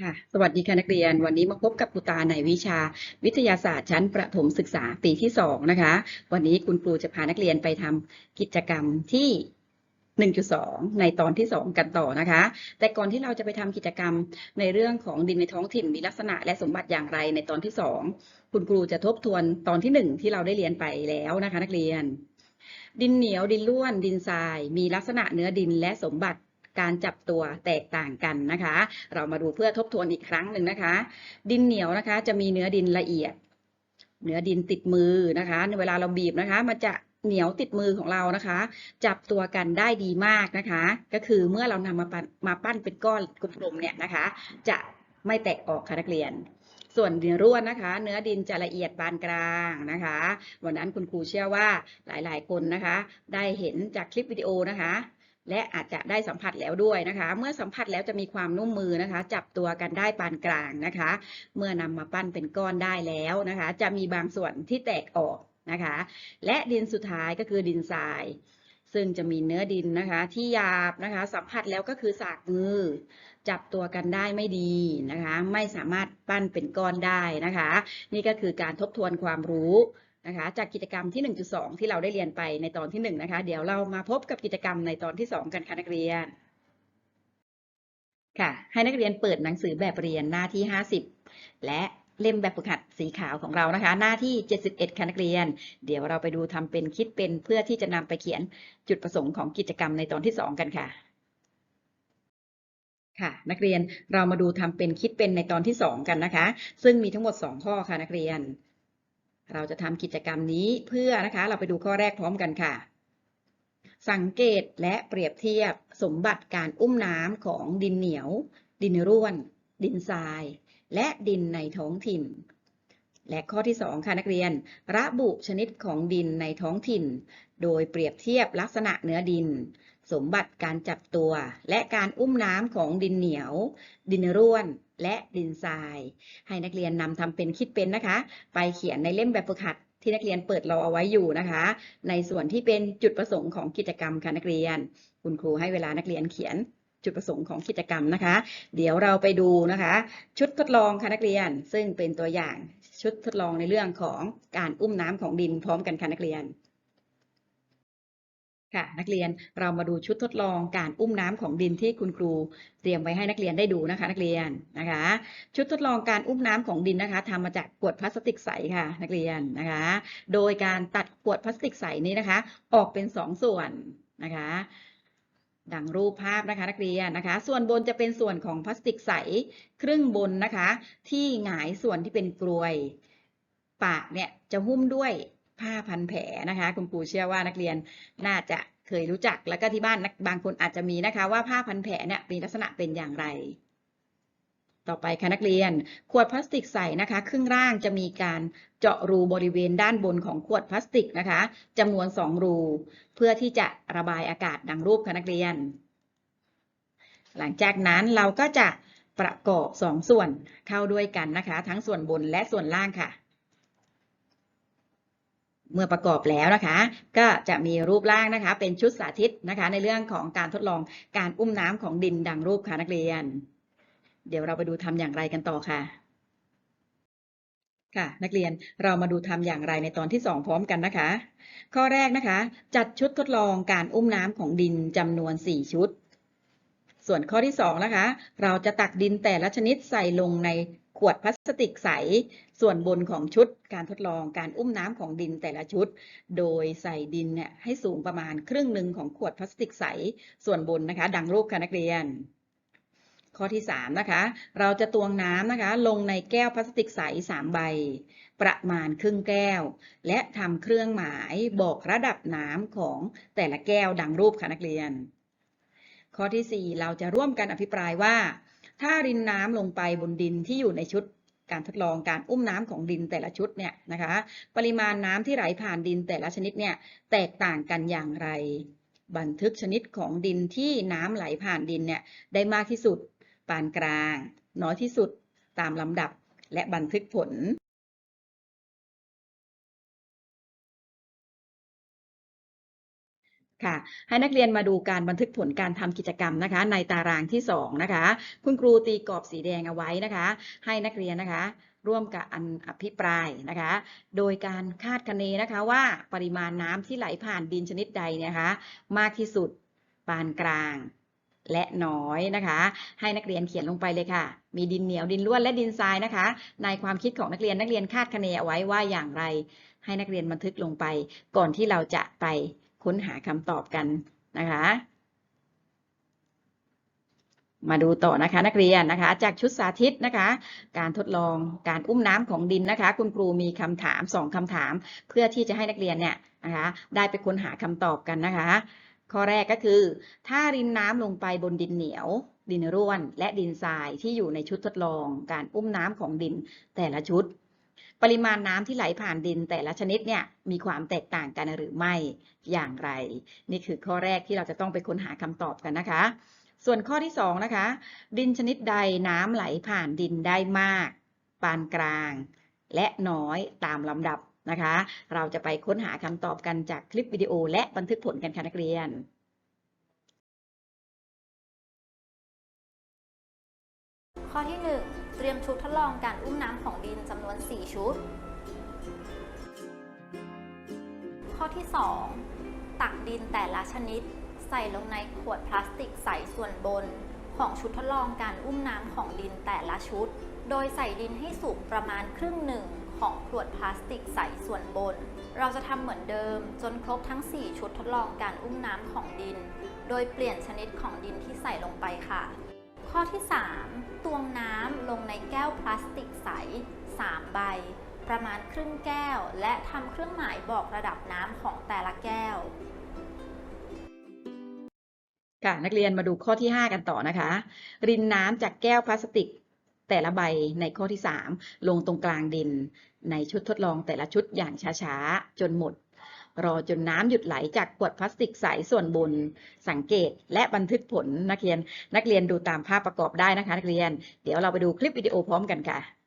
ค่ะสวัสดีค่ะนักเรียน วันนี้มาพบกับครูตาในวิชา วิทยาศาสตร์ชั้นประถมศึกษาปีที่สองนะคะ วันนี้คุณครูจะพานักเรียนไปทำกิจกรรมที่ 1.2 ในตอนที่ 2 กันต่อนะคะ แต่ก่อนที่เราจะไปทำกิจกรรมในเรื่องของดินในท้องถิ่นมีลักษณะและสมบัติอย่างไรในตอนที่ 2 คุณครูจะทบทวนตอนที่ 1 ที่เราได้เรียนไปแล้วนะคะ นักเรียน ดินเหนียวดินร่วน ดินทราย มีลักษณะเนื้อดินและสมบัติ การจับตัวแตกต่างกันนะคะ เรามาดูเพื่อทบทวนอีกครั้งหนึ่งนะคะ ดินเหนียวนะคะ จะมีเนื้อดินละเอียด เนื้อดินติดมือนะคะเวลาเราบีบนะคะ มันจะเหนียวติดมือของเรานะคะ จับตัวกันได้ดีมากนะคะ ก็คือเมื่อเรานำมาปั้นมาปั้นเป็นก้อนกลมๆเนี่ยนะคะ จะไม่แตกออกค่ะนักเรียน ส่วนดินร่วนนะคะ เนื้อดินจะละเอียดปานกลางนะคะ วันนั้นคุณครูเชื่อว่าหลายๆคนนะคะ ได้เห็นจากคลิปวิดีโอนะคะ และอาจจะได้สัมผัสแล้วด้วยนะคะ เมื่อสัมผัสแล้วจะมีความนุ่มมือนะคะ จับตัวกันได้ปานกลางนะคะ เมื่อนำมาปั้นเป็นก้อนได้แล้วนะคะ จะมีบางส่วนที่แตกออกนะคะ และดินสุดท้ายก็คือดินทรายซึ่งจะมีเนื้อดินนะคะที่หยาบนะคะ สัมผัสแล้วก็คือสากมือ จับตัวกันได้ไม่ดีนะคะ ไม่สามารถปั้นเป็นก้อนได้นะคะ นี่ก็คือการทบทวนความรู้ นะคะจากกิจกรรมที่ 1.2 ที่เราได้เรียนไปในตอนที่ 1 นะคะ เดี๋ยวเรามาพบกับกิจกรรมในตอนที่ 2 กันค่ะนักเรียน ค่ะ ให้นักเรียนเปิดหนังสือแบบเรียนหน้าที่ 50 และเล่มแบบฝึกหัดสีขาวของเรานะคะ หน้าที่ 71ค่ะนักเรียน เดี๋ยวเราไปดูทำเป็นคิดเป็นเพื่อที่จะนำไปเขียนจุดประสงค์ของกิจกรรมในตอนที่ 2 กันค่ะ ค่ะ นักเรียนเรามาดูทำเป็นคิดเป็นในตอนที่ 2 กันนะคะ ซึ่งมีทั้งหมด 2 ข้อค่ะนักเรียน เราจะทำกิจกรรมนี้เพื่อนะคะ เราไปดูข้อแรกพร้อมกันค่ะ สังเกตและเปรียบเทียบสมบัติการอุ้มน้ำของดินเหนียว ดินร่วน ดินทราย และดินในท้องถิ่น และข้อที่ 2 ค่ะนักเรียน ระบุชนิดของดินในท้องถิ่น โดยเปรียบเทียบลักษณะเนื้อดิน สมบัติการจับตัว และการอุ้มน้ำของดินเหนียว ดินร่วน และดินทราย ให้นักเรียนนำทำเป็นคิดเป็นนะคะ ไปเขียนในเล่มแบบฝึกหัดที่นักเรียนเปิดรอเอาไว้อยู่นะคะ ในส่วนที่เป็นจุดประสงค์ของกิจกรรมค่ะนักเรียน คุณครูให้เวลานักเรียนเขียนจุดประสงค์ของกิจกรรมนะคะ เดี๋ยวเราไปดูนะคะ ชุดทดลองค่ะนักเรียน ซึ่งเป็นตัวอย่างชุดทดลองในเรื่องของการอุ้มน้ำของดินพร้อมกันค่ะนักเรียน ค่ะนักเรียนเรามาดูชุดทดลองการอุ้มน้ำของดินที่คุณครูเตรียมไว้ให้นักเรียนได้ดูนะคะ นักเรียนนะคะ ชุดทดลองการอุ้มน้ำของดินนะคะทำมาจากขวดพลาสติกใสค่ะ นักเรียนนะคะ โดยการตัดขวดพลาสติกใสนี้นะคะ ออกเป็นสองส่วนนะคะ ดังรูปภาพนะคะนักเรียนนะคะ ส่วนบนจะเป็นส่วนของพลาสติกใสครึ่งบนนะคะ ที่หงายส่วนที่เป็นกลวย ปากเนี่ยจะหุ้มด้วย ผ้าพันแผลนะคะ คุณครูเชื่อว่านักเรียนน่าจะเคยรู้จักแล้วก็ที่บ้านบางคนอาจจะมีนะคะว่าผ้าพันแผลเนี่ยมีลักษณะเป็นอย่างไร ต่อไปค่ะนักเรียน ขวดพลาสติกใส่นะคะ ครึ่งล่างจะมีการเจาะรูบริเวณด้านบนของขวดพลาสติกนะคะจำนวนสองรู เพื่อที่จะระบายอากาศดังรูปค่ะนักเรียน หลังจากนั้นเราก็จะประกอบสองส่วนเข้าด้วยกันนะคะ ทั้งส่วนบนและส่วนล่างค่ะ เมื่อประกอบแล้วนะคะ ก็จะมีรูปร่างนะคะ เป็นชุดสาธิตนะคะ ในเรื่องของการทดลองการอุ้มน้ำของดินดังรูปค่ะนักเรียน เดี๋ยวเราไปดูทำอย่างไรกันต่อค่ะค่ะนักเรียนเรามาดูทำอย่างไรในตอนที่ 2 พร้อมกันนะคะ ข้อแรกนะคะ จัดชุดทดลองการอุ้มน้ำของดินจำนวน 4 ชุด ส่วนข้อที่2นะคะ เราจะตักดินแต่ละชนิดใส่ลงใน ขวดพลาสติกใส ส่วนบนของชุดการทดลองการอุ้มน้ำของดินแต่ละชุด โดยใส่ดินเนี่ยให้สูงประมาณครึ่งหนึ่งของขวดพลาสติกใส ส่วนบนนะคะ ดังรูปค่ะนักเรียน ข้อที่ 3 นะคะ เราจะตวงน้ำนะคะ ลงในแก้วพลาสติกใส 3 ใบ ประมาณครึ่งแก้ว และทำเครื่องหมายบอกระดับน้ำของแต่ละแก้วดังรูปค่ะนักเรียน ข้อที่ 4 เราจะร่วมกันอภิปรายว่า ถ้ารินน้ำลงไปบนดินที่อยู่ในชุดการทดลองการอุ้มน้ำของดินแต่ละชุดเนี่ยนะคะ ปริมาณน้ำที่ไหลผ่านดินแต่ละชนิดเนี่ยแตกต่างกันอย่างไร บันทึกชนิดของดินที่น้ำไหลผ่านดินเนี่ยได้มากที่สุด ปานกลาง น้อยที่สุดตามลำดับและบันทึกผล ค่ะ ให้นักเรียนมาดูการบันทึกผลการทำกิจกรรมนะคะ ในตารางที่สองนะคะ คุณครูตีกรอบสีแดงเอาไว้นะคะ ให้นักเรียนนะคะ ร่วมกับอันอภิปรายนะคะ โดยการคาดคะเนนะคะว่าปริมาณน้ำที่ไหลผ่านดินชนิดใดเนะคะ มากที่สุดปานกลางและน้อยนะคะ ให้นักเรียนเขียนลงไปเลยค่ะ มีดินเหนียวดินร่วนและดินทรายนะคะ ในความคิดของนักเรียนนักเรียนคาดคะเนเอาไว้ว่าอย่างไร ให้นักเรียนบันทึกลงไป ก่อนที่เราจะไป ค้นหาคำตอบกันนะคะ มาดูต่อนะคะนักเรียนนะคะ จากชุดสาธิตนะคะ การทดลองการอุ้มน้ำของดินนะคะ คุณครูมีคำถามสองคำถาม เพื่อที่จะให้นักเรียนเนี่ยนะคะ ได้ไปค้นหาคำตอบกันนะคะ ข้อแรกก็คือ ถ้ารินน้ำลงไปบนดินเหนียวดินร่วนและดินทรายที่อยู่ในชุดทดลองการอุ้มน้ำของดินแต่ละชุด ปริมาณน้ำที่ไหลผ่านดินแต่ละชนิดเนี่ยมีความแตกต่างกันหรือไม่ อย่างไร นี่คือข้อแรกที่เราจะต้องไปค้นหาคำตอบกันนะคะ ส่วนข้อที่สองนะคะ ดินชนิดใดน้ำไหลผ่านดินได้มาก ปานกลาง และน้อยตามลำดับนะคะ เราจะไปค้นหาคำตอบกันจากคลิปวิดีโอ และบันทึกผลกันค่ะนักเรียนข้อที่ 1 เตรียมชุดทดลองการอุ้มน้ำของดินจำนวน 4 ชุด ข้อที่ 2 ตักดินแต่ละชนิด ใส่ลงในขวดพลาสติกใสส่วนบน ของชุดทดลองการอุ้มน้ำของดินแต่ละชุด โดยใส่ดินให้สุกประมาณครึ่งหนึ่งของขวดพลาสติกใสส่วนบน เราจะทำเหมือนเดิมจนครบทั้ง 4 ชุดทดลองการอุ้มน้ำของดิน โดยเปลี่ยนชนิดของดินที่ใส่ลงไปค่ะ ข้อที่ 3 ตวงน้ำลงในแก้วพลาสติกใส 3 ใบ ประมาณครึ่งแก้ว และทำเครื่องหมายบอกระดับน้ำของแต่ละแก้ว ค่ะนักเรียนมาดูข้อที่ 5 กันต่อนะคะ รินน้ำจากแก้วพลาสติกแต่ละใบในข้อที่ 3 ลงตรงกลางดิน ในชุดทดลองแต่ละชุดอย่างช้าๆ จนหมด รอจนน้ำหยุดไหลจากขวดพลาสติกใสส่วนบน สังเกตและบันทึกผลนักเรียน นักเรียนดูตามภาพประกอบได้นะคะ นักเรียน เดี๋ยวเราไปดูคลิปวิดีโอพร้อมกันค่ะ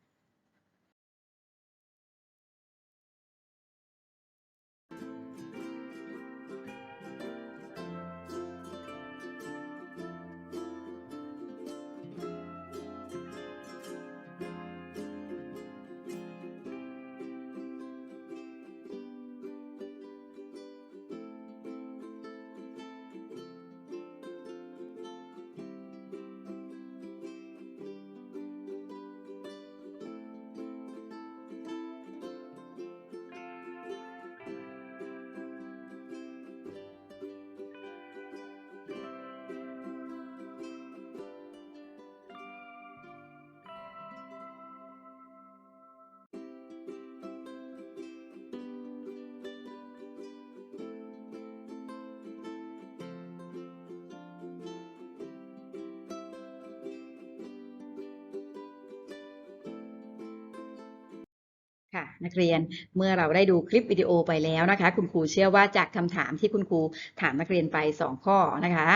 นักเรียนเมื่อเราได้ดูคลิปวิดีโอไปแล้วนะคะ คุณครูเชื่อว่าจากคำถามที่คุณครูถามนักเรียนไป 2 ข้อนะคะ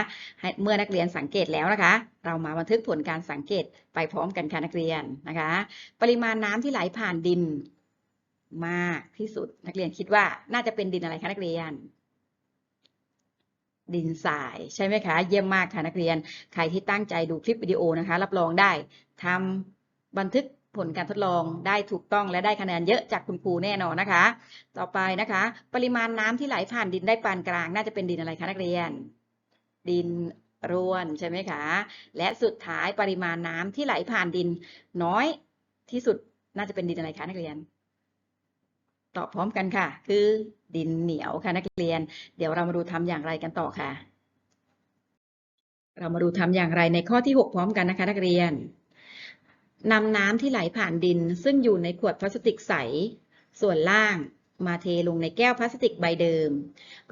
เมื่อนักเรียนสังเกตแล้วนะคะ เรามาบันทึกผลการสังเกตไปพร้อมกันค่ะนักเรียนนะคะ ปริมาณน้ำที่ไหลผ่านดินมากที่สุดนักเรียนคิดว่าน่าจะเป็นดินอะไรคะนักเรียน ดินทรายใช่ไหมคะ เยี่ยมมากค่ะนักเรียน ใครที่ตั้งใจดูคลิปวิดีโอนะคะ รับรองได้ทำบันทึก ผลการทดลองได้ถูกต้องและได้คะแนนเยอะจากคุณครูแน่นอนนะคะ ต่อไปนะคะ ปริมาณน้ำที่ไหลผ่านดินได้ปานกลาง น่าจะเป็นดินอะไรคะนักเรียน ดินร่วนใช่ไหมคะ และสุดท้ายปริมาณน้ำที่ไหลผ่านดิน น้อยที่สุดน่าจะเป็นดินอะไรคะนักเรียนตอบพร้อมกันค่ะ คือดินเหนียวค่ะนักเรียน เดี๋ยวเรามาดูทำอย่างไรกันต่อค่ะ เรามาดูทำอย่างไรในข้อที่ 6 พร้อมกันนะคะนักเรียน นำน้ำที่ไหลผ่านดิน ซึ่งอยู่ในขวดพลาสติกใส ส่วนล่างมาเทลงในแก้วพลาสติกใบเดิม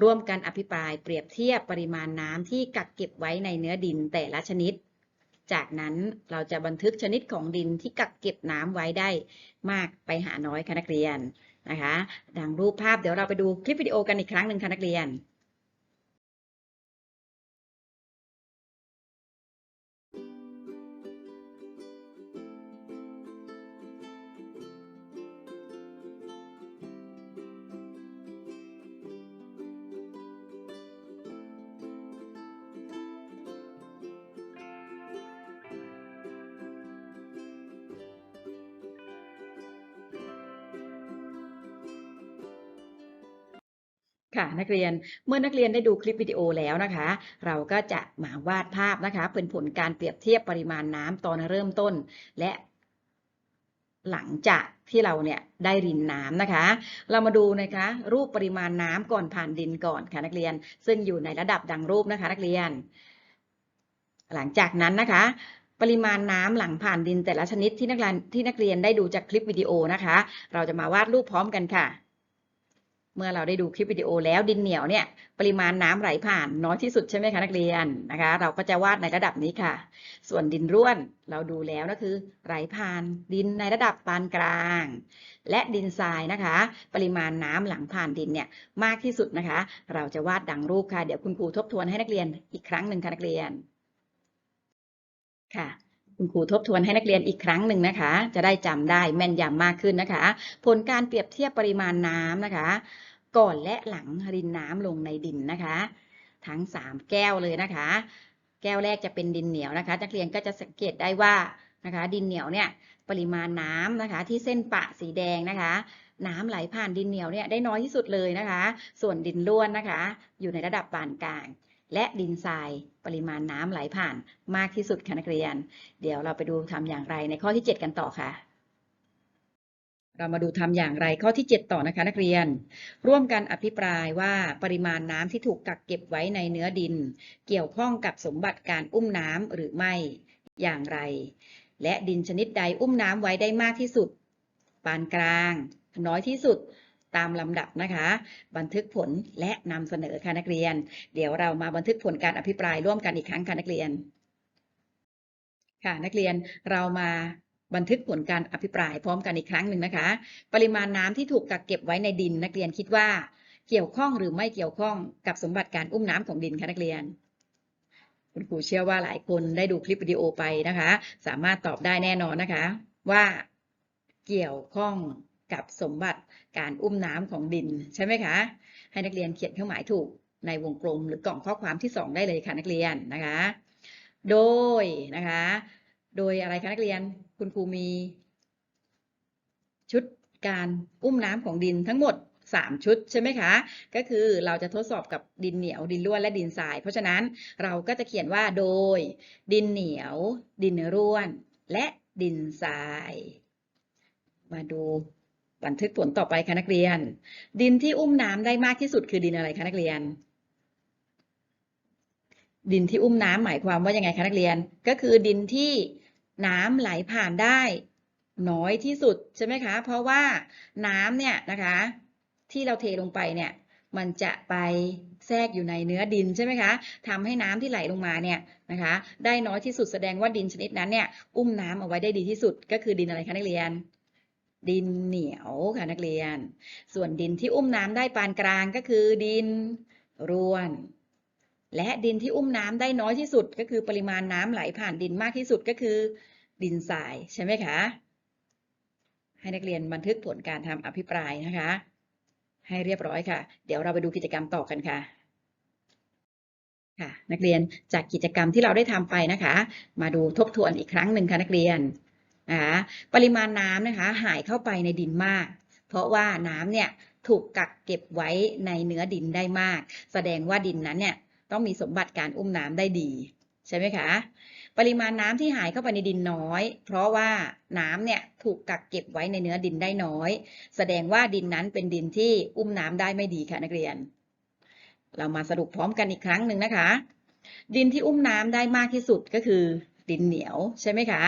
ร่วมกันอภิปรายเปรียบเทียบปริมาณน้ำที่กักเก็บไว้ในเนื้อดินแต่ละชนิด จากนั้นเราจะบันทึกชนิดของดินที่กักเก็บน้ำไว้ได้มากไปหาน้อยค่ะนักเรียนนะคะ ดังรูปภาพเดี๋ยวเราไปดูคลิปวิดีโอกันอีกครั้งหนึ่งค่ะนักเรียน ค่ะนักเรียนเมื่อนักเรียนได้ดูคลิปวิดีโอแล้วนะคะ เราก็จะมาวาดภาพนะคะ เป็นผลการเปรียบเทียบปริมาณน้ำตอนเริ่มต้น และหลังจากที่เราเนี่ยได้รินน้ำนะคะ เรามาดูนะคะ รูปปริมาณน้ำก่อนผ่านดินก่อนค่ะนักเรียน ซึ่งอยู่ในระดับดังรูปนะคะ นักเรียน หลังจากนั้นนะคะ ปริมาณน้ำหลังผ่านดินแต่ละชนิดที่นักเรียนที่นักเรียนได้ดูจากคลิปวิดีโอนะคะ เราจะมาวาดรูปพร้อมกันค่ะ เมื่อเราได้ดูคลิปวิดีโอแล้วดินเหนียวเนี่ยปริมาณน้ำไหลผ่านน้อยที่สุดใช่ไหมคะนักเรียนนะคะ เราก็จะวาดในระดับนี้ค่ะ ส่วนดินร่วนเราดูแล้วนะคือ ไหลผ่านดินในระดับปานกลาง และดินทรายนะคะ ปริมาณน้ำหลังผ่านดินเนี่ยมากที่สุดนะคะ เราจะวาดดังรูปค่ะเดี๋ยวคุณครูทบทวนให้นักเรียนอีกครั้งหนึ่งค่ะนักเรียนค่ะ คุณครูทบทวนให้นักเรียนอีกครั้งหนึ่งนะคะ จะได้จำได้แม่นยำมากขึ้นนะคะ ผลการเปรียบเทียบปริมาณน้ำนะคะ ก่อนและหลังรินน้ำลงในดินนะคะ ทั้ง 3 แก้วเลยนะคะ แก้วแรกจะเป็นดินเหนียวนะคะ นักเรียนก็จะสังเกตได้ว่านะคะ ดินเหนียวเนี่ยปริมาณน้ำนะคะ ที่เส้นปะสีแดงนะคะ น้ำไหลผ่านดินเหนียวเนี่ยได้น้อยที่สุดเลยนะคะ ส่วนดินร่วนนะคะ อยู่ในระดับปานกลาง และดินทราย ปริมาณน้ำไหลผ่านมากที่สุดค่ะนักเรียน เดี๋ยวเราไปดูทำอย่างไรในข้อที่ 7 กันต่อค่ะ เรามาดูทำอย่างไรข้อที่ 7 ต่อนะคะนักเรียน ร่วมกันอภิปรายว่าปริมาณน้ำที่ถูกกักเก็บไว้ในเนื้อดิน เกี่ยวข้องกับสมบัติการอุ้มน้ำหรือไม่อย่างไร และดินชนิดใดอุ้มน้ำไว้ได้มากที่สุด ปานกลาง น้อยที่สุด ตามลำดับนะคะ บันทึกผลและนำเสนอค่ะนักเรียน เดี๋ยวเรามาบันทึกผลการอภิปรายร่วมกันอีกครั้งค่ะนักเรียน ค่ะนักเรียนเรามาบันทึกผลการอภิปรายพร้อมกันอีกครั้งหนึ่งนะคะ ปริมาณน้ำที่ถูกกักเก็บไว้ในดิน นักเรียนคิดว่าเกี่ยวข้องหรือไม่เกี่ยวข้องกับสมบัติการอุ้มน้ำของดินคะนักเรียน คุณครูเชื่อว่าหลายคนได้ดูคลิปวิดีโอไปนะคะ สามารถตอบได้แน่นอนนะคะ ว่าเกี่ยวข้อง กับสมบัติการอุ้มน้ำของดินใช่ไหมคะ ให้นักเรียนเขียนเครื่องหมายถูกในวงกลมหรือกล่องข้อความที่ 2 ได้เลยค่ะนักเรียนนะคะ โดยนะคะ โดยอะไรคะนักเรียนคุณครูมี ชุดการอุ้มน้ำของดินทั้งหมด 3 ชุดใช่ไหมคะ ก็คือเราจะทดสอบกับดินเหนียวดินร่วนและดินทราย เพราะฉะนั้นเราก็จะเขียนว่าโดย ดินเหนียว ดินร่วน และดินทราย มาดู บันทึกผลต่อไปค่ะนักเรียน ดินที่อุ้มน้ำได้มากที่สุดคือดินอะไรคะนักเรียน ดินที่อุ้มน้ำหมายความว่ายังไงคะนักเรียน ก็คือดินที่น้ำไหลผ่านได้ น้อยที่สุดใช่ไหมคะ เพราะว่าน้ำเนี่ยนะคะ ที่เราเทลงไปเนี่ยมันจะไปแทรกอยู่ในเนื้อดินใช่ไหมคะทำให้น้ำที่ไหลลงมาเนี่ยนะคะ ได้น้อยที่สุดแสดงว่าดินชนิดนั้นเนี่ย อุ้มน้ำเอาไว้ได้ดีที่สุด ก็คือดินอะไรคะนักเรียน ดินเหนียวค่ะนักเรียน ส่วนดินที่อุ้มน้ำได้ปานกลางก็คือดินร่วน และดินที่อุ้มน้ำได้น้อยที่สุดก็คือปริมาณน้ำไหลผ่านดินมากที่สุดก็คือ ดินทรายใช่ไหมคะ ให้นักเรียนบันทึกผลการทำอภิปรายนะคะ ให้เรียบร้อยค่ะ เดี๋ยวเราไปดูกิจกรรมต่อกันค่ะค่ะนักเรียนจากกิจกรรมที่เราได้ทำไปนะคะ มาดูทบทวนอีกครั้งหนึ่งค่ะนักเรียน นะคะปริมาณน้ำนะคะหายเข้าไปในดินมาก เพราะว่าน้ำเนี่ยถูกกักเก็บไว้ในเนื้อดินได้มาก แสดงว่าดินนั้นเนี่ยต้องมีสมบัติการอุ้มน้ำได้ดีใช่ไหมคะ ปริมาณน้ำที่หายเข้าไปในดินน้อย เพราะว่าน้ำเนี่ยถูกกักเก็บไว้ในเนื้อดินได้น้อย แสดงว่าดินนั้นเป็นดินที่อุ้มน้ำได้ไม่ดีค่ะนักเรียน เรามาสรุปพร้อมกันอีกครั้งหนึ่งนะคะ ดินที่อุ้มน้ำได้มากที่สุดก็คือ ดินเหนียวใช่ไหมคะ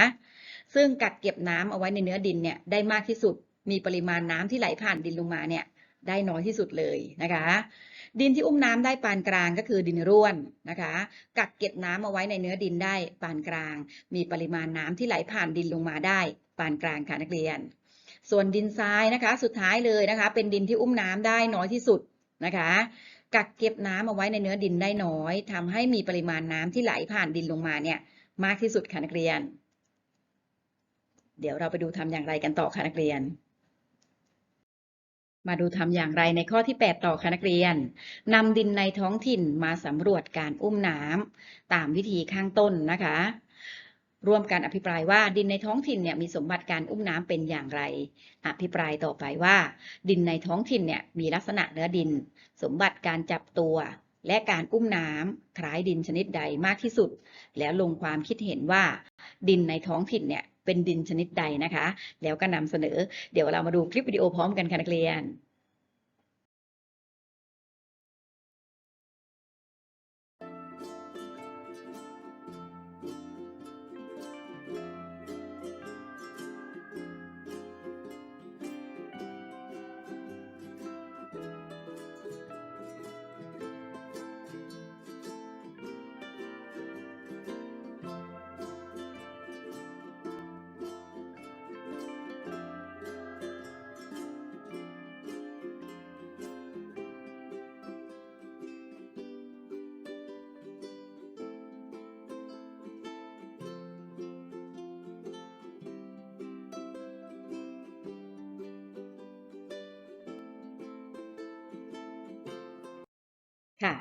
ซึ่งกักเก็บน้ำเอาไว้ในเนื้อดินเนี่ยได้มากที่สุด มีปริมาณน้ำที่ไหลผ่านดินลงมาเนี่ยได้น้อยที่สุดเลยนะคะ ดินที่อุ้มน้ำได้ปานกลางก็คือดินร่วนนะคะ กักเก็บน้ำเอาไว้ในเนื้อดินได้ปานกลาง มีปริมาณน้ำที่ไหลผ่านดินลงมาได้ปานกลางค่ะนักเรียน ส่วนดินทรายนะคะ สุดท้ายเลยนะคะ เป็นดินที่อุ้มน้ำได้น้อยที่สุดนะคะ กักเก็บน้ำเอาไว้ในเนื้อดินได้น้อยทำให้มีปริมาณน้ำที่ไหลผ่านดินลงมาเนี่ยมากที่สุดค่ะนักเรียน เดี๋ยวเราไปดูทำอย่างไรกันต่อค่ะนักเรียน มาดูทำอย่างไรในข้อที่ 8 ต่อค่ะนักเรียนนำดินในท้องถิ่นมาสำรวจการอุ้มน้ำตามวิธีข้างต้นนะคะ ร่วมกันอภิปรายว่าดินในท้องถิ่นเนี่ยมีสมบัติการอุ้มน้ำเป็นอย่างไร อภิปรายต่อไปว่า ดินในท้องถิ่นเนี่ยมีลักษณะเนื้อดิน สมบัติการจับตัวและการอุ้มน้ำคล้ายดินชนิดใดมากที่สุด แล้วลงความคิดเห็นว่า ดินในท้องถิ่นเนี่ย เป็นดินชนิดใดนะคะ แล้วก็นำเสนอ เดี๋ยวเรามาดูคลิปวิดีโอพร้อมกันค่ะนักเรียน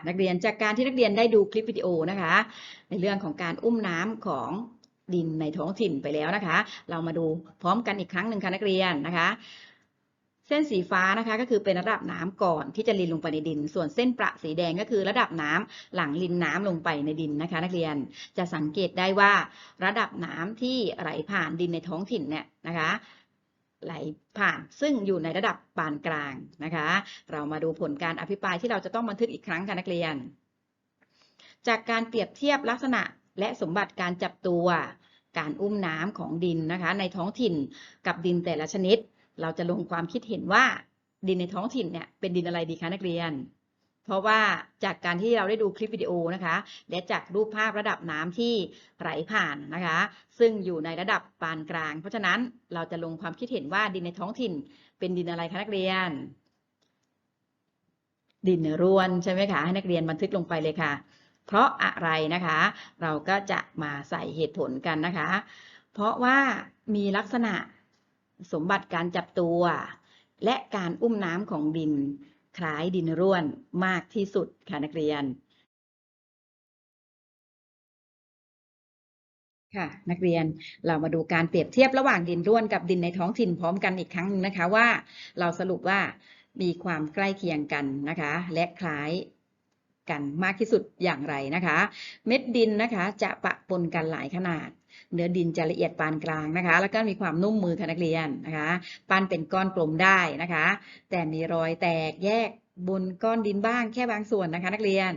นักเรียนจากการที่นักเรียนได้ดูคลิปวิดีโอนะคะ ในเรื่องของการอุ้มน้ำของดินในท้องถิ่นไปแล้วนะคะ เรามาดูพร้อมกันอีกครั้งหนึ่งค่ะนักเรียนนะคะ เส้นสีฟ้านะคะก็คือเป็นระดับน้ำก่อนที่จะลินลงไปในดิน ส่วนเส้นประสีแดงก็คือระดับน้ำหลังลินน้ำลงไปในดินนะคะ นักเรียนจะสังเกตได้ว่าระดับน้ำที่ไหลผ่านดินในท้องถิ่นเนี่ยนะคะ ไหลผ่าน ซึ่งอยู่ในระดับปานกลางนะคะ เรามาดูผลการอภิปรายที่เราจะต้องบันทึกอีกครั้งค่ะนักเรียน จากการเปรียบเทียบลักษณะและสมบัติการจับตัวการอุ้มน้ำของดินนะคะ ในท้องถิ่นกับดินแต่ละชนิด เราจะลงความคิดเห็นว่าดินในท้องถิ่นเนี่ยเป็นดินอะไรดีคะนักเรียน เพราะว่าจากการที่เราได้ดูคลิปวิดีโอนะคะ และจากรูปภาพระดับน้ำที่ไหลผ่านนะคะ ซึ่งอยู่ในระดับปานกลาง เพราะฉะนั้นเราจะลงความคิดเห็นว่าดินในท้องถิ่น เป็นดินอะไรคะนักเรียน ดินร่วนใช่ไหมคะให้นักเรียนบันทึกลงไปเลยค่ะ เพราะอะไรนะคะ เราก็จะมาใส่เหตุผลกันนะคะ เพราะว่ามีลักษณะสมบัติการจับตัว และการอุ้มน้ำของดิน คล้ายดินร่วนมากที่สุดค่ะนักเรียน ค่ะนักเรียนเรามาดูการเปรียบเทียบระหว่างดินร่วนกับดินในท้องถิ่นพร้อมกันอีกครั้งนึงนะคะว่า เราสรุปว่ามีความใกล้เคียงกันนะคะ และคล้าย กันมากที่สุดอย่างไรนะคะ เม็ดดินนะคะจะปะปนกันหลายขนาด เนื้อดินจะละเอียดปานกลางนะคะ แล้วก็มีความนุ่มมือค่ะนักเรียนนะคะปั้นเป็นก้อนกลมได้นะคะ แต่มีรอยแตกแยกบนก้อนดินบ้างแค่บางส่วนนะคะ นักเรียน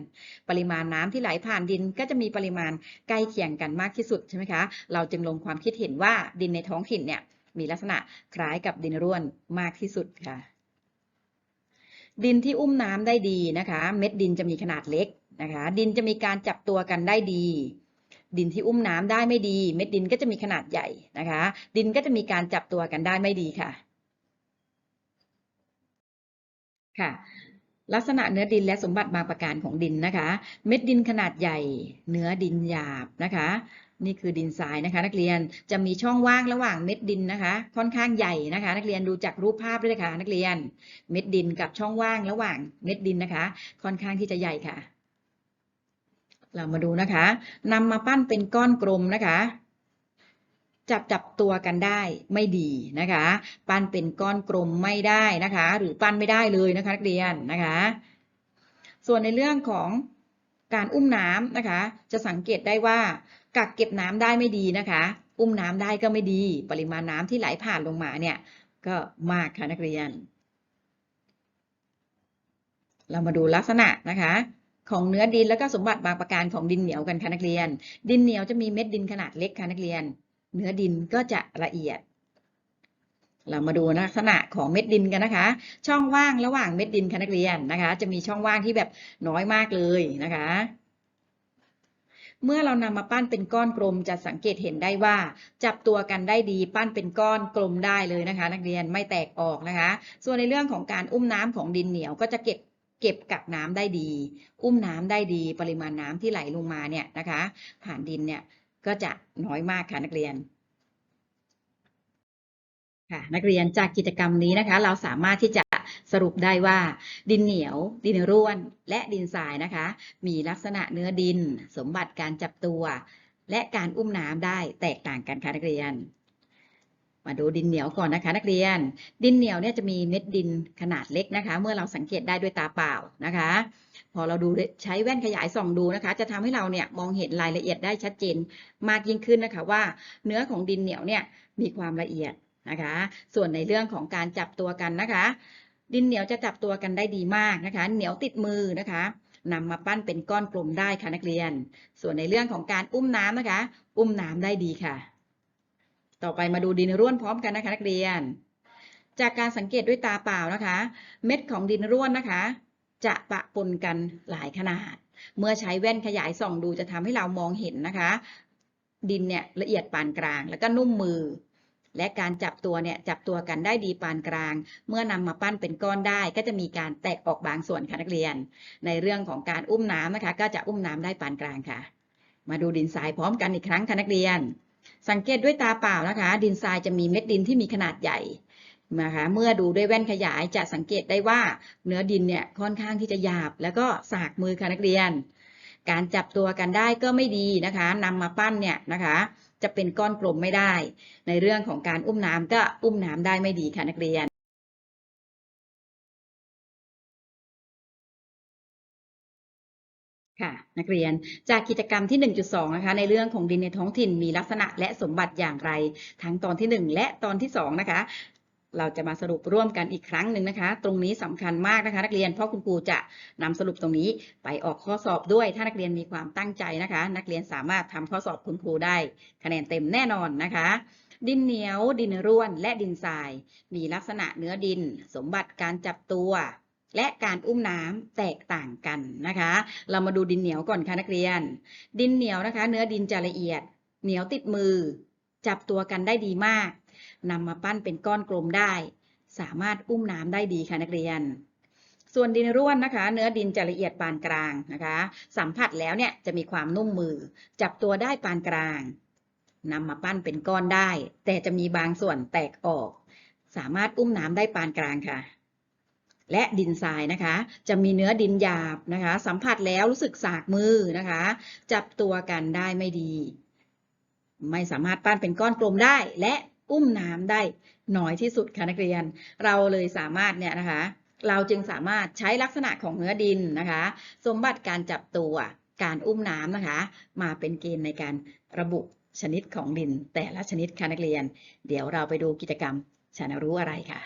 ปริมาณน้ำที่ไหลผ่านดินก็จะมีปริมาณใกล้เคียงกันมากที่สุดใช่ไหมคะ เราจึงลงความคิดเห็นว่าดินในท้องถิ่นเนี่ยมีลักษณะคล้ายกับดินร่วนมากที่สุดค่ะ ดินที่อุ้มน้ำได้ดีนะคะ เม็ดดินจะมีขนาดเล็กนะคะ ดินจะมีการจับตัวกันได้ดี ดินที่อุ้มน้ำได้ไม่ดี เม็ดดินก็จะมีขนาดใหญ่นะคะ ดินก็จะมีการจับตัวกันได้ไม่ดีค่ะค่ะลักษณะเนื้อดินและสมบัติบางประการของดินนะคะ เม็ดดินขนาดใหญ่ เนื้อดินหยาบนะคะ นี่คือดินทรายนะคะนักเรียนจะมีช่องว่างระหว่างเม็ดดินนะคะ ค่อนข้างใหญ่นะคะ นักเรียนดูจากรูปภาพด้วยนะคะนักเรียน เม็ดดินกับช่องว่างระหว่างเม็ดดินนะคะ ค่อนข้างที่จะใหญ่ค่ะ เรามาดูนะคะนำมาปั้นเป็นก้อนกลมนะคะ จับจับตัวกันได้ไม่ดีนะคะ ปั้นเป็นก้อนกลมไม่ได้นะคะ หรือปั้นไม่ได้เลยนะคะ นักเรียนนะคะ ส่วนในเรื่องของ การอุ้มน้ำนะคะ จะสังเกตได้ว่ากักเก็บน้ำได้ไม่ดีนะคะ อุ้มน้ำได้ก็ไม่ดี ปริมาณน้ำที่ไหลผ่านลงมาเนี่ยก็มากค่ะนักเรียน เรามาดูลักษณะนะคะของเนื้อดินแล้วก็สมบัติบางประการของดินเหนียวกันค่ะนักเรียน ดินเหนียวจะมีเม็ดดินขนาดเล็กค่ะนักเรียน เนื้อดินก็จะละเอียด เรามาดูลักษณะของเม็ดดินกันนะคะ ช่องว่างระหว่างเม็ดดินค่ะนักเรียนนะคะ จะมีช่องว่างที่แบบน้อยมากเลยนะคะ เมื่อเรานำมาปั้นเป็นก้อนกลมจะสังเกตเห็นได้ว่า จับตัวกันได้ดีปั้นเป็นก้อนกลมได้เลยนะคะ นักเรียนไม่แตกออกนะคะ ส่วนในเรื่องของการอุ้มน้ำของดินเหนียวก็จะเก็บเก็บกักน้ำได้ดี อุ้มน้ำได้ดี ปริมาณน้ำที่ไหลลงมาเนี่ยนะคะ ผ่านดินเนี่ยก็จะน้อยมากค่ะนักเรียน ค่ะนักเรียนจากกิจกรรมนี้นะคะ เราสามารถที่จะสรุปได้ว่า ดินเหนียว ดินร่วน และดินทรายนะคะ มีลักษณะเนื้อดิน สมบัติการจับตัว และการอุ้มน้ำได้แตกต่างกันค่ะนักเรียน มาดูดินเหนียวก่อนนะคะ นักเรียน ดินเหนียวเนี่ยจะมีเม็ดดินขนาดเล็กนะคะ เมื่อเราสังเกตได้ด้วยตาเปล่านะคะ พอเราดูใช้แว่นขยายส่องดูนะคะ จะทำให้เราเนี่ยมองเห็นรายละเอียดได้ชัดเจนมากยิ่งขึ้นนะคะว่า เนื้อของดินเหนียวเนี่ยมีความละเอียด นะคะ ส่วนในเรื่องของการจับตัวกันนะคะ ดินเหนียวจะจับตัวกันได้ดีมากนะคะ เหนียวติดมือนะคะนำมาปั้นเป็นก้อนกลมได้ค่ะนักเรียน ส่วนในเรื่องของการอุ้มน้ำนะคะ อุ้มน้ำได้ดีค่ะ ต่อไปมาดูดินร่วนพร้อมกันนะคะนักเรียน จากการสังเกตด้วยตาเปล่านะคะ เม็ดของดินร่วนนะคะ จะปะปนกันหลายขนาด เมื่อใช้แว่นขยายส่องดูจะทำให้เรามองเห็นนะคะ ดินเนี่ยละเอียดปานกลาง แล้วก็นุ่มมือ และการจับตัวเนี่ยจับตัวกันได้ดีปานกลาง เมื่อนำมาปั้นเป็นก้อนได้ก็จะมีการแตกออกบางส่วนค่ะนักเรียน ในเรื่องของการอุ้มน้ำนะคะ ก็จะอุ้มน้ำได้ปานกลางค่ะ มาดูดินทรายพร้อมกันอีกครั้งค่ะนักเรียน สังเกตด้วยตาเปล่านะคะ ดินทรายจะมีเม็ดดินที่มีขนาดใหญ่นะคะเมื่อดูด้วยแว่นขยายจะสังเกตได้ว่าเนื้อดินเนี่ยค่อนข้างที่จะหยาบ แล้วก็สากมือค่ะนักเรียน การจับตัวกันได้ก็ไม่ดีนะคะนำมาปั้นเนี่ยนะคะ จะเป็นก้อนกลมไม่ได้ ในเรื่องของการอุ้มน้ำก็อุ้มน้ำได้ไม่ดีค่ะนักเรียน ค่ะ นักเรียนจากกิจกรรมที่ 1.2 นะคะ ในเรื่องของดินในท้องถิ่นมีลักษณะและสมบัติอย่างไร ทั้งตอนที่ 1 และตอนที่ 2 นะคะ เราจะมาสรุปร่วมกันอีกครั้งหนึ่งนะคะ ตรงนี้สำคัญมากนะคะ นักเรียนเพราะคุณครูจะนำสรุปตรงนี้ไปออกข้อสอบด้วย ถ้านักเรียนมีความตั้งใจนะคะ นักเรียนสามารถทำข้อสอบคุณครูได้ คะแนนเต็มแน่นอนนะคะ ดินเหนียว ดินร่วน และดินทราย มีลักษณะเนื้อดิน สมบัติการจับตัวและการอุ้มน้ำแตกต่างกันนะคะ เรามาดูดินเหนียวก่อนค่ะนักเรียน ดินเหนียวนะคะ เนื้อดินจะละเอียด เหนียวติดมือ จับตัวกันได้ดีมาก นำมาปั้นเป็นก้อนกลมได้ สามารถอุ้มน้ำได้ดีค่ะนักเรียน ส่วนดินร่วนนะคะ เนื้อดินจะละเอียดปานกลางนะคะ สัมผัสแล้วเนี่ยจะมีความนุ่มมือ จับตัวได้ปานกลางนำมาปั้นเป็นก้อนได้ แต่จะมีบางส่วนแตกออก สามารถอุ้มน้ำได้ปานกลางค่ะ และดินทรายนะคะ จะมีเนื้อดินหยาบนะคะ สัมผัสแล้วรู้สึกสากมือนะคะ จับตัวกันได้ไม่ดี ไม่สามารถปั้นเป็นก้อนกลมได้ และ อุ้มน้ำได้น้อยที่สุดค่ะนักเรียน เราเลยสามารถเนี่ยนะคะ เราจึงสามารถใช้ลักษณะของเนื้อดินนะคะ สมบัติการจับตัวการอุ้มน้ำนะคะ มาเป็นเกณฑ์ในการระบุชนิดของดินแต่ละชนิดค่ะนักเรียน เดี๋ยวเราไปดูกิจกรรมฉันรู้อะไรค่ะ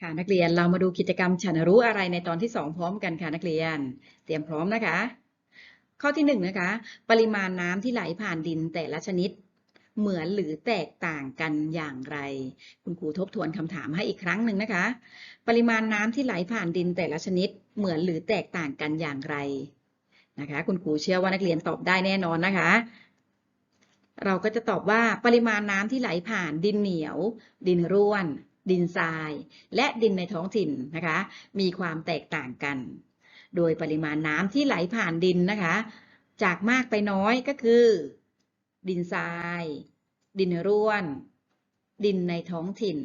ค่ะนักเรียนเรามาดูกิจกรรมฉันรู้อะไรในตอนที่ 2 พร้อมกันค่ะนักเรียน เตรียมพร้อมนะคะ ข้อที่1นะคะ ปริมาณน้ำที่ไหลผ่านดินแต่ละชนิด เหมือนหรือแตกต่างกันอย่างไร คุณครูทบทวนคำถามให้อีกครั้งหนึ่งนะคะ ปริมาณน้ำที่ไหลผ่านดินแต่ละชนิด เหมือนหรือแตกต่างกันอย่างไรนะคะ คุณครูเชื่อว่านักเรียนตอบได้แน่นอนนะคะ เราก็จะตอบว่าปริมาณน้ำที่ไหลผ่านดินเหนียว ดินร่วน ดินทราย และดินในท้องถิ่นนะคะ มีความแตกต่างกัน โดยปริมาณน้ำที่ไหลผ่านดินนะคะ จากมากไปน้อยก็คือ ดินทราย ดินร่วน ดินในท้องถิ่น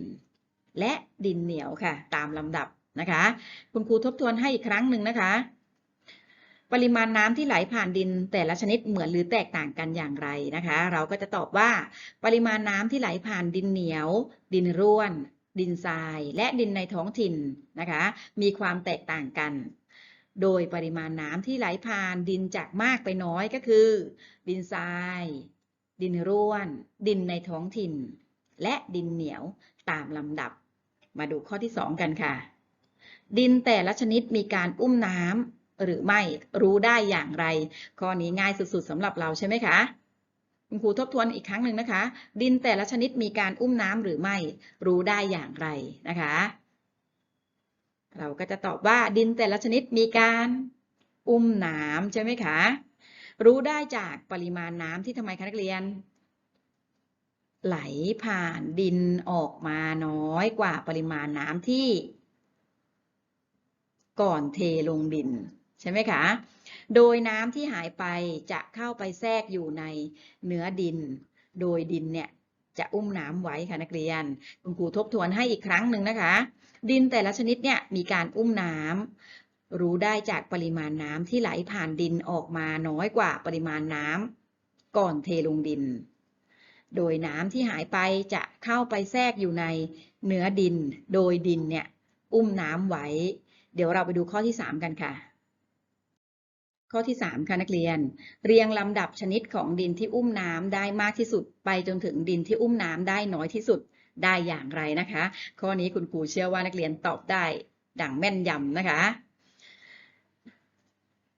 และดินเหนียวค่ะ ตามลำดับนะคะ คุณครูทบทวนให้อีกครั้งหนึ่งนะคะ ปริมาณน้ำที่ไหลผ่านดินแต่ละชนิดเหมือนหรือแตกต่างกันอย่างไรนะคะ เราก็จะตอบว่า ปริมาณน้ำที่ไหลผ่านดินเหนียว ดินร่วน ดินทราย และดินในท้องถิ่นนะคะ มีความแตกต่างกันโดยปริมาณน้ำที่ไหลผ่านดินจากมากไปน้อยก็คือ ดินทราย ดินร่วน ดินในท้องถิ่น และดินเหนียวตามลำดับ มาดูข้อที่ 2 กันค่ะ ดินแต่ละชนิดมีการอุ้มน้ำหรือไม่รู้ได้อย่างไร ข้อนี้ง่ายสุดๆสำหรับเราใช่ไหมคะคุณครูทบทวนอีกครั้งหนึ่งนะคะ ดินแต่ละชนิดมีการอุ้มน้ำหรือไม่รู้ได้อย่างไรนะคะ เราก็จะตอบว่าดินแต่ละชนิดมีการอุ้มน้ำใช่ไหมคะ รู้ได้จากปริมาณน้ำที่ทำไมคะนักเรียน ไหลผ่านดินออกมาน้อยกว่าปริมาณน้ำที่ ก่อนเทลงดิน ใช่ไหมคะ โดยน้ำที่หายไปจะเข้าไปแทรกอยู่ในเนื้อดิน โดยดินเนี่ยจะอุ้มน้ำไว้ค่ะนักเรียน คุณครูทบทวนให้อีกครั้งหนึ่งนะคะ ดินแต่ละชนิดเนี่ยมีการอุ้มน้ำ รู้ได้จากปริมาณน้ำที่ไหลผ่านดินออกมาน้อยกว่าปริมาณน้ำก่อนเทลงดิน โดยน้ำที่หายไปจะเข้าไปแทรกอยู่ในเนื้อดิน โดยดินเนี่ยอุ้มน้ำไว้ เดี๋ยวเราไปดูข้อที่ 3 กันค่ะ ข้อที่ 3 ค่ะนักเรียน เรียงลำดับชนิดของดินที่อุ้มน้ำได้มากที่สุด ไปจนถึงดินที่อุ้มน้ำได้น้อยที่สุดได้อย่างไรนะคะ ข้อนี้คุณครูเชื่อว่านักเรียนตอบได้ดังแม่นยำนะคะ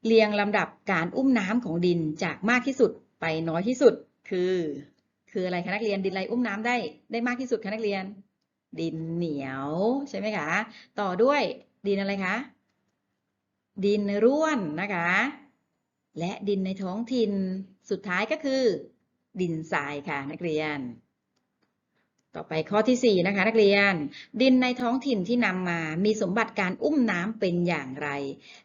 เรียงลำดับการอุ้มน้ำของดินจากมากที่สุดไปน้อยที่สุด คือ คืออะไรคะนักเรียนดินอะไรอุ้มน้ำได้ได้มากที่สุดคะนักเรียน ดินเหนียวใช่ไหมคะ ต่อด้วยดินอะไรคะ ดินร่วนนะคะ และดินในท้องถิ่นสุดท้ายก็คือ ดินทรายค่ะนักเรียน ต่อไปข้อที่ 4 นะคะ นักเรียน ดินในท้องถิ่นที่นำมา มีสมบัติการอุ้มน้ำเป็นอย่างไร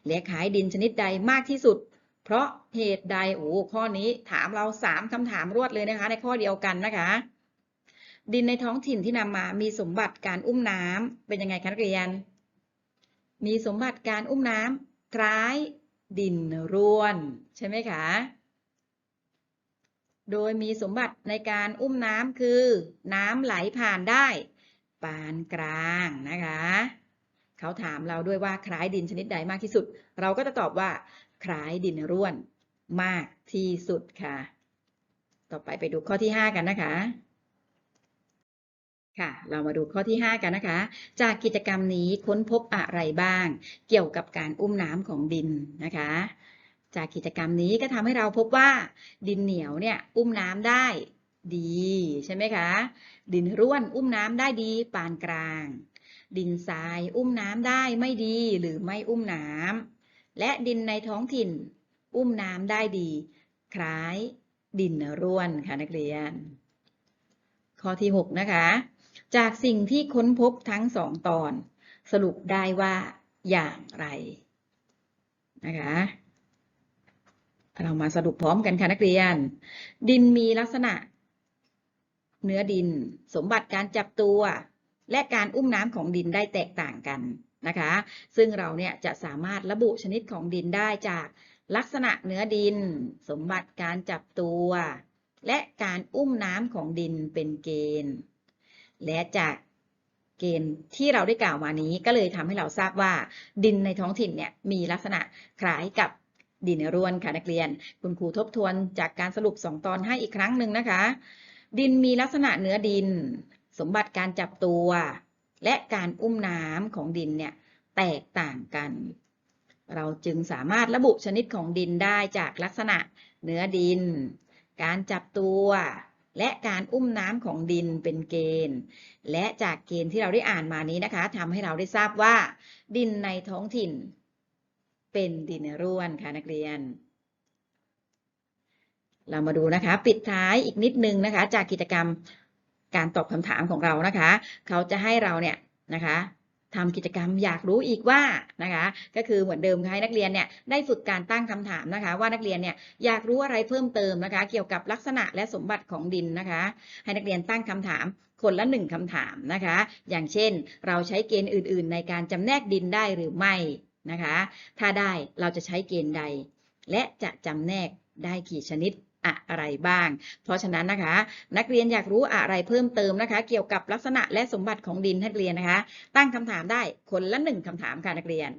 และขายดินชนิดใดมากที่สุด เพราะเหตุใดโอ้ข้อนี้ถามเรา 3คำถามรวดเลยนะคะ ในข้อเดียวกันนะคะ ดินในท้องถิ่นที่นำมา มีสมบัติการอุ้มน้ำเป็นยังไงคะนักเรียน มีสมบัติการอุ้มน้ำคล้ายดินร่วน ใช่ไหมคะ โดยมีสมบัติในการอุ้มน้ำคือ น้ำไหลผ่านได้ปานกลางนะคะ เขาถามเราด้วยว่าคล้ายดินชนิดใดมากที่สุด เราก็จะตอบว่าคล้ายดินร่วนมากที่สุดค่ะ ต่อไปไปดูข้อที่ 5 กันนะคะ ค่ะ เรามาดูข้อที่ 5 กันนะคะ จากกิจกรรมนี้ค้นพบอะไรบ้าง เกี่ยวกับการอุ้มน้ำของดินนะคะ จากกิจกรรมนี้ก็ทำให้เราพบว่าดินเหนียวเนี่ยอุ้มน้ำได้ดีใช่ไหมคะ ดินร่วนอุ้มน้ำได้ดีปานกลาง ดินทรายอุ้มน้ำได้ไม่ดีหรือไม่อุ้มน้ำและดินในท้องถิ่น อุ้มน้ำได้ดี คล้ายดินร่วนค่ะนักเรียน ข้อที่ 6 นะคะ จากสิ่งที่ค้นพบทั้งสองตอน สรุปได้ว่าอย่างไรนะคะ เรามาสรุปพร้อมกันค่ะนักเรียน ดินมีลักษณะ เนื้อดิน สมบัติการจับตัว และการอุ้มน้ำของดินได้แตกต่างกันนะคะ ซึ่งเราเนี่ยจะสามารถระบุชนิดของดินได้จากลักษณะเนื้อดิน สมบัติการจับตัว และการอุ้มน้ำของดินเป็นเกณฑ์ และจากเกณฑ์ที่เราได้กล่าวมานี้ก็เลยทำให้เราทราบว่า ดินในท้องถิ่นเนี่ยมีลักษณะคล้ายกับ ดินร่วนค่ะนักเรียน คุณครูทบทวนจากการสรุปสองตอนให้อีกครั้งหนึ่งนะคะ ดินมีลักษณะเนื้อดิน สมบัติการจับตัว และการอุ้มน้ำของดินเนี่ยแตกต่างกัน เราจึงสามารถระบุชนิดของดินได้จากลักษณะเนื้อดิน การจับตัวและการอุ้มน้ำของดินเป็นเกณฑ์ และจากเกณฑ์ที่เราได้อ่านมานี้นะคะทำให้เราได้ทราบว่า ดินในท้องถิ่น เป็นดินร่วนค่ะนักเรียน เรามาดูนะคะ ปิดท้ายอีกนิดนึงนะคะ จากกิจกรรมการตอบคำถามของเรานะคะ เขาจะให้เราเนี่ยนะคะทำกิจกรรมอยากรู้อีกว่านะคะ ก็คือเหมือนเดิมค่ะให้นักเรียนเนี่ยได้ฝึกการตั้งคำถามนะคะ ว่านักเรียนเนี่ยอยากรู้อะไรเพิ่มเติมนะคะ เกี่ยวกับลักษณะและสมบัติของดินนะคะ ให้นักเรียนตั้งคำถามคนละหนึ่งคำถามนะคะ อย่างเช่น เราใช้เกณฑ์อื่น ๆ ในการจำแนกดินได้หรือไม่ นะคะ ถ้าได้เราจะใช้เกณฑ์ใด และจะจำแนกได้กี่ชนิดอะไรบ้าง เพราะฉะนั้นนะคะ นักเรียนอยากรู้อะไรเพิ่มเติมนะคะ เกี่ยวกับลักษณะและสมบัติของดินให้นักเรียนนะคะ ตั้งคำถามได้คนละหนึ่งคำถามค่ะนักเรียน